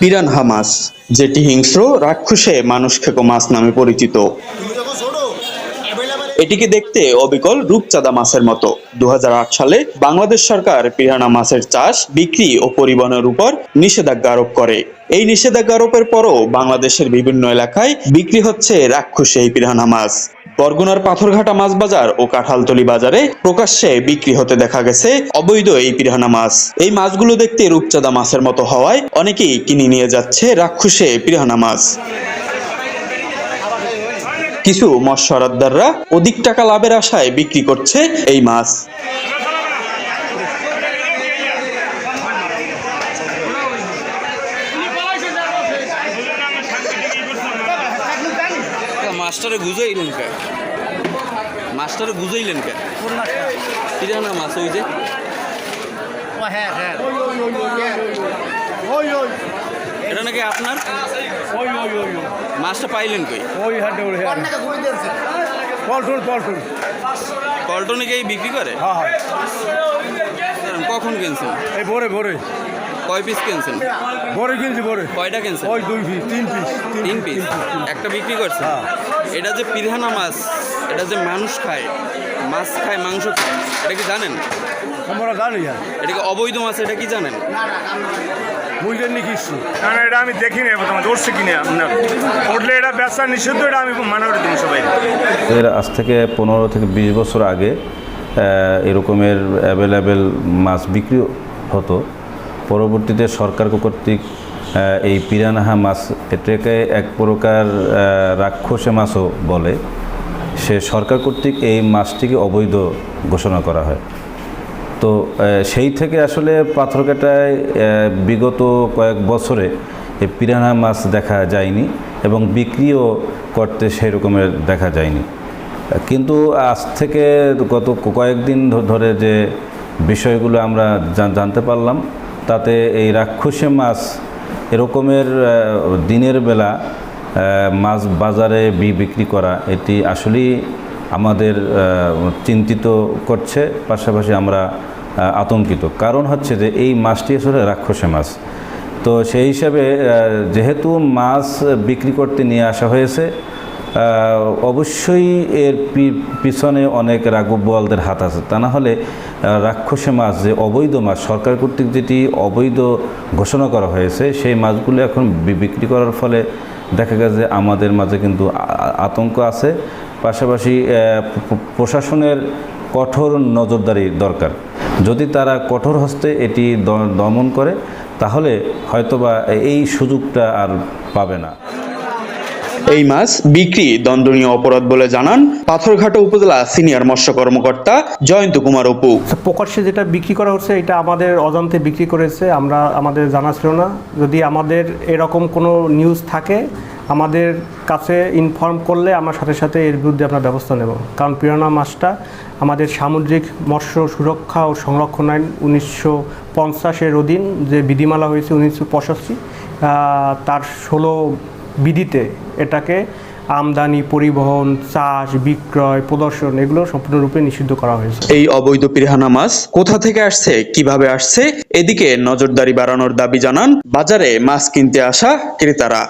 Piranha মাছ যেটি হিংস্র রাক্ষসে মানুষ খেকো মাছ নামে পরিচিত। এটিকে দেখতে অবিকল রূপচাঁদা মাছের মতো। দু হাজার আট সালে বাংলাদেশ সরকার পিরানা মাছের চাষ, বিক্রি ও পরিবহনের উপর নিষেধাজ্ঞা আরোপ করে। এই নিষেধাজ্ঞা আরোপের পরও বাংলাদেশের বিভিন্ন এলাকায় বিক্রি হচ্ছে রাক্ষসী এই পিরানা মাছ। বরগুনার পাথরঘাটা মাছ বাজার ও কাঁঠালতলি বাজারে প্রকাশ্যে বিক্রি হতে দেখা গেছে অবৈধ এই পিরানা মাছ। এই মাছগুলো দেখতে রূপচাঁদা মাছের মতো হওয়ায় অনেকেই কিনে নিয়ে যাচ্ছে রাক্ষসে পিরানা মাছ। কিছু মৎস্যরাদ্দাররা অধিক টাকা লাভের আশায় বিক্রি করছে এই মাছ। মাস্টারে গুজাইলেন কে? মাস্টারে গুজাইলেন কে? পিরানা মাছ ওই যে। হ্যাঁ হ্যাঁ। এটা নাকি আপনার? মাছটা পাইলেন কই? পলটুল পলটুল পল্টনে গিয়ে বিক্রি করে? হ্যাঁ হ্যাঁ। কখন কিনছেন? এই ভোরে ভোরে। কয় পিস কিনছেন? ভোরে কিনছি ভোরে। কয়টা কিনছেন? ওই দুই পিস তিন পিস তিন পিস একটা বিক্রি করছে হ্যাঁ। এটা যে পিরানা মাছ এটা যে মানুষ খায় মাছ খায় মাংস খায় এটা কি জানেন? আমরা জানি এটা কি অবৈধ মাছ এটা কি জানেন? বুঝলেন নি কিছু না না এটা আমি দেখিনি তোমার ধরছে কিনে উঠলে এটা ব্যবসা নিষিদ্ধ এটা আমি মানা সবাই। এর আজ থেকে পনেরো থেকে বিশ বছর আগে এরকমের অ্যাভেলেবেল মাছ বিক্রি হতো। পরবর্তীতে সরকার কর্তৃক এই পিরানাহা মাছ এটাকে এক প্রকার রাক্ষসে মাছও বলে। সে সরকার কর্তৃক এই মাছটিকে অবৈধ ঘোষণা করা হয়। তো সেই থেকে আসলে পাথরঘাটায় আহ, বিগত কয়েক বছরে এই পিরানা মাছ দেখা যায়নি এবং বিক্রিও করতে সেই রকমের দেখা যায়নি। কিন্তু আজ থেকে গত কয়েকদিন ধরে যে বিষয়গুলো আমরা জানতে পারলাম তাতে এই রাক্ষসে মাছ এরকমের দিনের বেলা মাছ বাজারে বিক্রি করা, এটি আসলেই আমাদের চিন্তিত করছে, পাশাপাশি আমরা আতঙ্কিত। কারণ হচ্ছে যে, এই মাছটি আসলে রাক্ষসে মাছ। তো সেই হিসাবে যেহেতু মাছ বিক্রি করতে নিয়ে আসা হয়েছে অবশ্যই এর পিছনে অনেক রাঘব বোয়ালদের হাত আছে। তা না হলে রাক্ষসে মাছ যে অবৈধ মাছ, সরকার কর্তৃক যেটি অবৈধ ঘোষণা করা হয়েছে, সেই মাছগুলো এখন বিক্রি করার ফলে দেখা গেছে আমাদের মাঝে কিন্তু আতঙ্ক আছে। পাশাপাশি প্রশাসনের কঠোর নজরদারি দরকার। যদি তারা কঠোর হস্তে এটি দমন করে, তাহলে হয়তোবা এই সুযোগটা আর পাবে না। এই মাছ বিক্রি দণ্ডনীয় অপরাধ বলে জানান পাথরঘাটা উপজেলা সিনিয়র মৎস্য কর্মকর্তা জয়ন্ত কুমার অপু। আচ্ছা, প্রকাশ্যে যেটা বিক্রি করা হচ্ছে এটা আমাদের অজান্তে বিক্রি করেছে আমরা আমাদের জানা ছিল না। যদি আমাদের এরকম কোনো নিউজ থাকে আমাদের কাছে ইনফর্ম করলে আমরা সাথে সাথে এর বিরুদ্ধে আমরা ব্যবস্থা নেব। কারণ পিরানা মাছটা আমাদের সামুদ্রিক মৎস্য সুরক্ষা ও সংরক্ষণ আইন উনিশশো পঞ্চাশের অধীন যে বিধিমালা হয়েছে উনিশশো পঁচাশি তার ষোলো বিধিতে এটাকে আমদানি, পরিবহন, চাষ, বিক্রয়, প্রদর্শন এগুলো সম্পূর্ণরূপে নিষিদ্ধ করা হয়েছে। এই অবৈধ পিরহানা মাছ কোথা থেকে আসছে, কীভাবে আসছে, এদিকে নজরদারি বাড়ানোর দাবি জানান বাজারে মাছ কিনতে আসা ক্রেতারা।